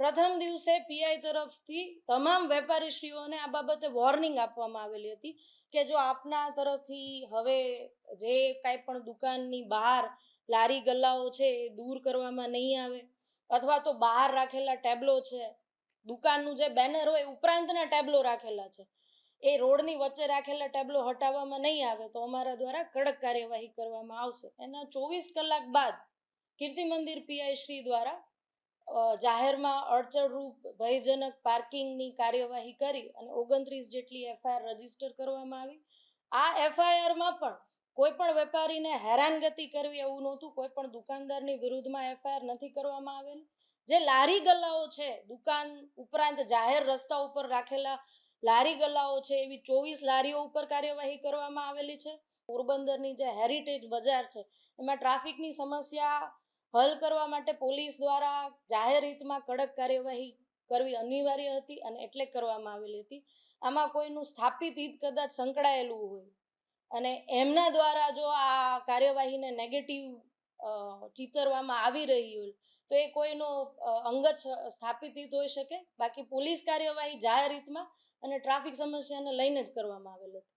પ્રથમ દિવસે પીઆઈ તરફથી તમામ વેપારીશ્રીઓને આ બાબતે વોર્નિંગ આપવામાં આવેલી હતી કે જો આપના તરફથી હવે જે કાંઈ પણ દુકાનની બહાર લારી ગલ્લાઓ છે એ દૂર કરવામાં નહીં આવે અથવા તો બહાર રાખેલા ટેબલો છે, દુકાનનું જે બેનર હોય ઉપરાંતના ટેબલો રાખેલા છે, એ રોડની વચ્ચે રાખેલા ટેબલો હટાવવામાં નહીં આવે તો અમારા દ્વારા કડક કાર્યવાહી કરવામાં આવશે. એના ચોવીસ કલાક બાદ કીર્તિ મંદિર પીઆઈ શ્રી દ્વારા જાહેરમાં અડચણરૂપ ભયજનક પાર્કિંગની કાર્યવાહી કરી અને ઓગણત્રીસ જેટલી એફઆઈઆર રજિસ્ટર કરવામાં આવી. આ એફઆઈઆરમાં પણ કોઈ પણ વેપારીને હેરાનગતિ કરવી એવું નહોતું. કોઈ પણ દુકાનદારની વિરુદ્ધમાં એફઆઈઆર નથી કરવામાં આવેલી. જે લારી ગલ્લાઓ છે, દુકાન ઉપરાંત જાહેર રસ્તા ઉપર રાખેલા લારી ગલ્લાઓ છે, એવી ચોવીસ લારીઓ ઉપર કાર્યવાહી કરવામાં આવેલી છે. પોરબંદરની જે હેરિટેજ બજાર છે, એમાં ટ્રાફિકની સમસ્યા હલ કરવા માટે પોલીસ દ્વારા જાહેર હિતમાં કડક કાર્યવાહી કરવી અનિવાર્ય હતી અને એટલે કરવામાં આવેલી હતી. આમાં કોઈનું સ્થાપિત હિત કદાચ સંકળાયેલું હોય. અને એમના દ્વારા જો આ કાર્યવાહીને નેગેટિવ ચિતરવામાં આવી રહી હોય, તો એ કોઈનો અંગત સ્થાપિત હિત હોઈ શકે. બાકી પોલીસ કાર્યવાહી જાહેર હિતમાં અને ટ્રાફિક સમસ્યાને લઈને જ કરવામાં આવેલ હતી.